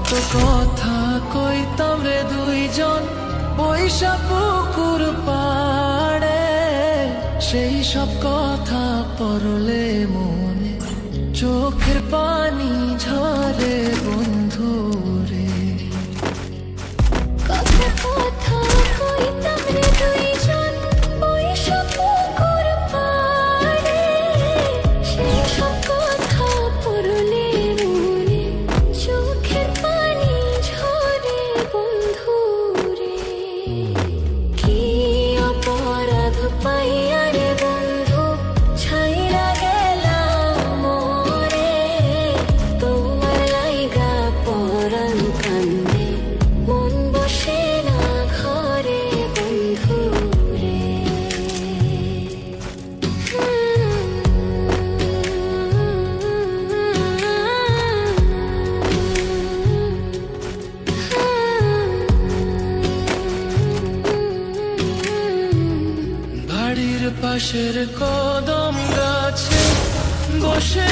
কত কথা কইতাম রে দুইজন। বৈশা পুকুর পাড়ে সেই সব কথা পরলে মন পাশের কদম গাছে বসে